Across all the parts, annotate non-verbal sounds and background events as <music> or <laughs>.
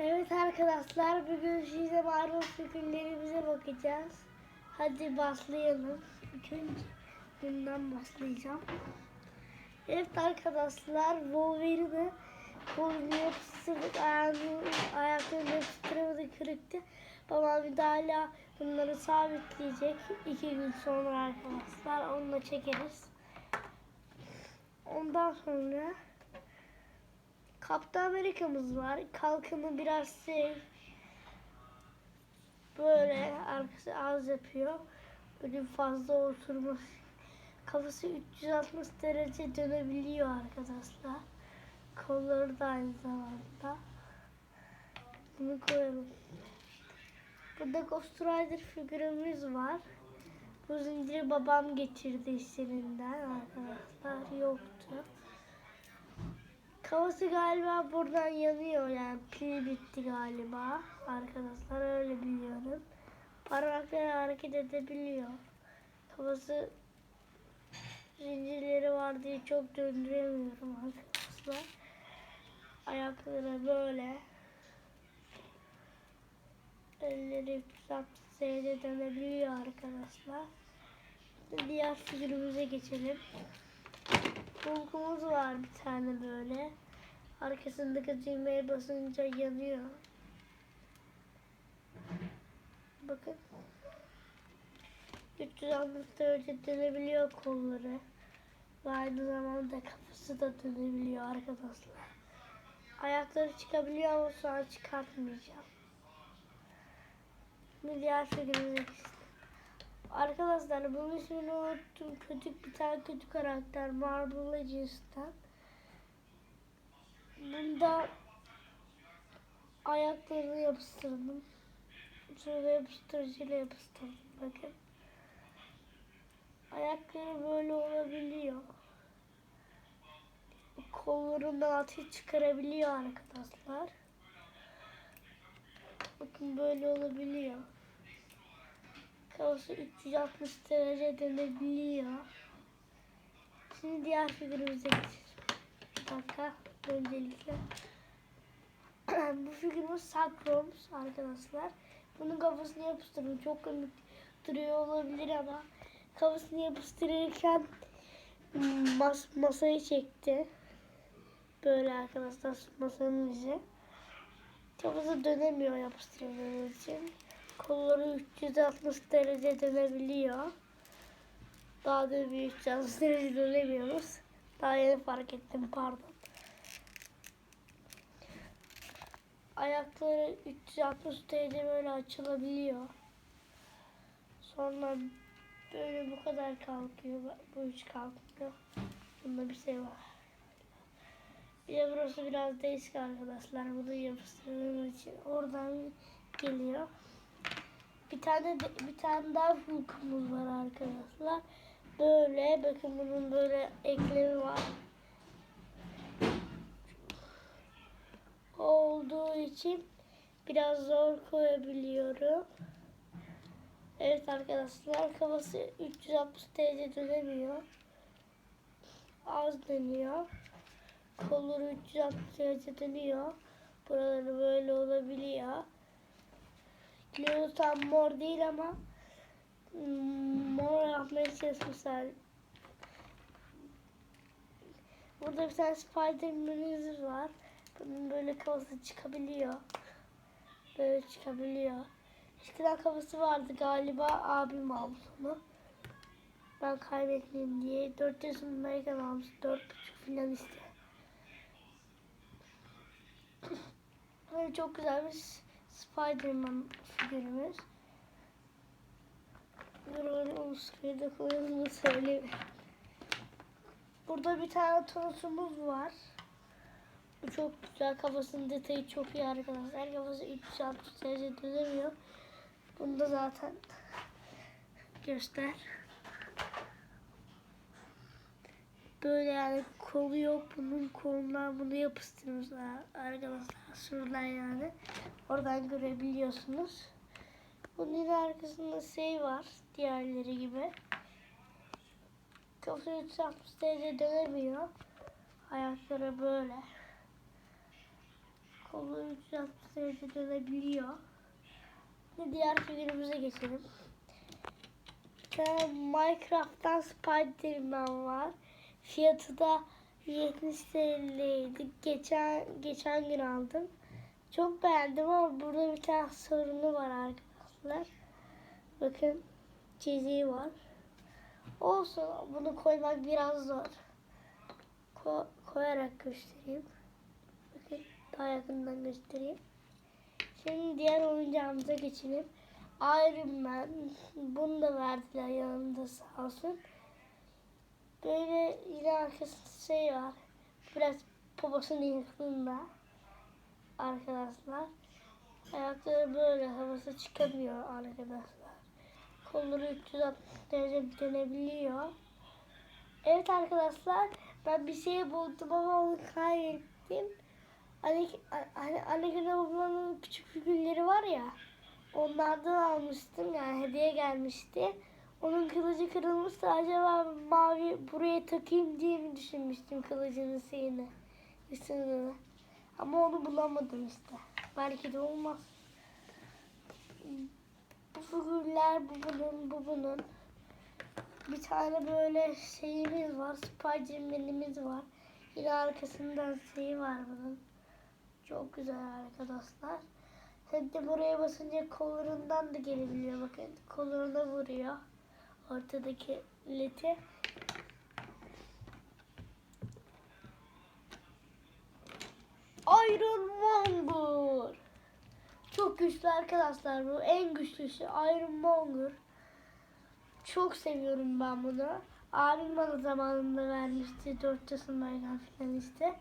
Evet arkadaşlar bugün size Marvel figürlerimize bakacağız. Hadi başlayalım. Önce bundan başlayacağım. Evet arkadaşlar Wolverine kolunu yapıştırdık, ayağını, ayaklarını yapıştıramadık kırıktı. Babam bir daha hala bunları sabitleyecek. iki gün sonra arkadaşlar onunla çekeriz. Ondan sonra Kaptan Amerika'mız var. Kalkanı biraz şey böyle arkası az yapıyor. Böyle fazla oturmuş. Kafası 360 derece dönebiliyor arkadaşlar. Kolları da aynı zamanda. Bunu koyalım. Burada Ghost Rider figürümüz var. Bu zinciri babam getirdi işlerinden arkadaşlar. Yoktu. Kafası galiba buradan yanıyor yani pil bitti galiba. Arkadaşlar öyle biliyorum. Parmakları hareket edebiliyor. Kafası zincirleri var diye çok döndüremiyorum arkadaşlar. Ayakları böyle. Elleri 360 derece dönebiliyor arkadaşlar. Diğer figürümüze geçelim. Bulkumuz var bir tane böyle. Arkasındaki düğmeye basınca yanıyor. Bakın. 360 derece dönebiliyor kolları. Ve aynı zamanda kafası da dönebiliyor arkadaşlar. Ayakları çıkabiliyor ama an çıkartmayacağım. Milyar geçtim. Arkadaşlar bunun ismini unuttum. Kötü bir tane kötü karakter Marvel Legends'tan. Bunda ayaklarını yapıştırdım. Şöyle yapıştırıcıyla yapıştırdım. Bakın. Ayakları böyle olabiliyor. Kollarının altı çıkarabiliyor arkadaşlar. Bakın böyle olabiliyor. Kafası 360 derece dönebiliyor. Şimdi diğer figürümüze geçelim. Bir dakika öncelikle. <clears throat> Bu figürümüz Sakrom's arkadaşlar. Bunun kafasını yapıştırdım. Çok komik duruyor olabilir ama kafasını yapıştırırken mas masayı çekti. Böyle arkadaşlar masanın izi. Kafası dönemiyor yapıştırdığım için. Kolları 360 derece dönebiliyor. Daha da bir 360 derece dönemiyoruz. Daha yeni fark ettim pardon. Ayakları 360 derece böyle açılabiliyor. Sonra böyle bu kadar kalkıyor. Bu hiç kalkmıyor. Bunda bir şey var. Bir de burası biraz değişik arkadaşlar. Bunu yapıştırdığım için oradan geliyor. Bir tane de, bir tane daha Hulk'umuz var arkadaşlar. Böyle bakın bunun böyle eklemi var. Olduğu için biraz zor koyabiliyorum. Evet arkadaşlar kafası 360 derece dönemiyor. Az dönüyor. Kolları 360 derece dönüyor. Buraları böyle olabiliyor. Kilo tam mor değil ama mm, mor yapmaya çalışmışlar. Burada bir tane Spiderman'imiz var. Böyle kafası çıkabiliyor. Böyle çıkabiliyor. Eskiden kafası vardı galiba abim almış onu. Ben kaybetmeyeyim diye 4 yaşındayken almış. 4,5 falan işte. <laughs> Böyle çok güzel bir Spiderman figürümüz. Böyle Oscar'ı da koyalım da söyleyeyim. Burada bir tane torosumuz var. Bu çok güzel. Kafasının detayı çok iyi arkadaşlar. Kafası 360 derece dönemiyor. Bunu da zaten göster. Böyle yani kolu yok. Bunun kolundan bunu yapıştırmışlar arkadaşlar. Şuradan yani. Oradan görebiliyorsunuz. Bunun yine arkasında şey var. Diğerleri gibi. Kafası 360 derece dönemiyor. Ayakları böyle. Kol Kolları 360 derece dönebiliyor. Şimdi diğer figürümüze geçelim. Tane Minecraft'tan Spiderman var. Fiyatı da 70 TL'ydi. Geçen, geçen gün aldım. Çok beğendim ama burada bir tane sorunu var arkadaşlar. Bakın çiziği var. Olsun bunu koymak biraz zor. Ko- koyarak göstereyim. Bakın daha yakından göstereyim. Şimdi diğer oyuncağımıza geçelim. Iron Man. Bunu da verdiler yanında sağ olsun. Böyle yine arkasında şey var. Biraz poposunun yakınında. Arkadaşlar. Ayakları böyle havası çıkamıyor arkadaşlar. Kolları 360 derece dönebiliyor. Evet arkadaşlar ben bir şey buldum ama onu kaybettim. Hani hani Anakin ablanın küçük figürleri var ya. Onlardan almıştım yani hediye gelmişti. Onun kılıcı kırılmıştı. Acaba mavi buraya takayım diye mi düşünmüştüm kılıcının şeyini. Üstüne. Ama onu bulamadım işte. Belki de olmaz. Bu figürler bu bunun, bu bunun. Bir tane böyle şeyimiz var. Spiderman'imiz var. Yine arkasından şeyi var bunun. Çok güzel arkadaşlar. Hem de buraya basınca kollarından da gelebiliyor. Bakın kollarına vuruyor. Ortadaki leti. Iron Monger. Çok güçlü arkadaşlar bu. En güçlüsü Iron Monger. Çok seviyorum ben bunu. Abim bana zamanında vermişti. 4 yaşındayken falan işte.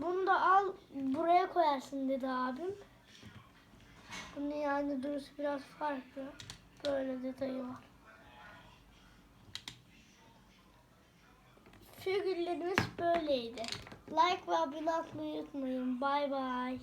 Bunu da al buraya koyarsın dedi abim. Bunun yani durusu biraz farklı. Böyle detayı var. Figürlerimiz böyleydi. Like ve abone olmayı unutmayın. Bay bay.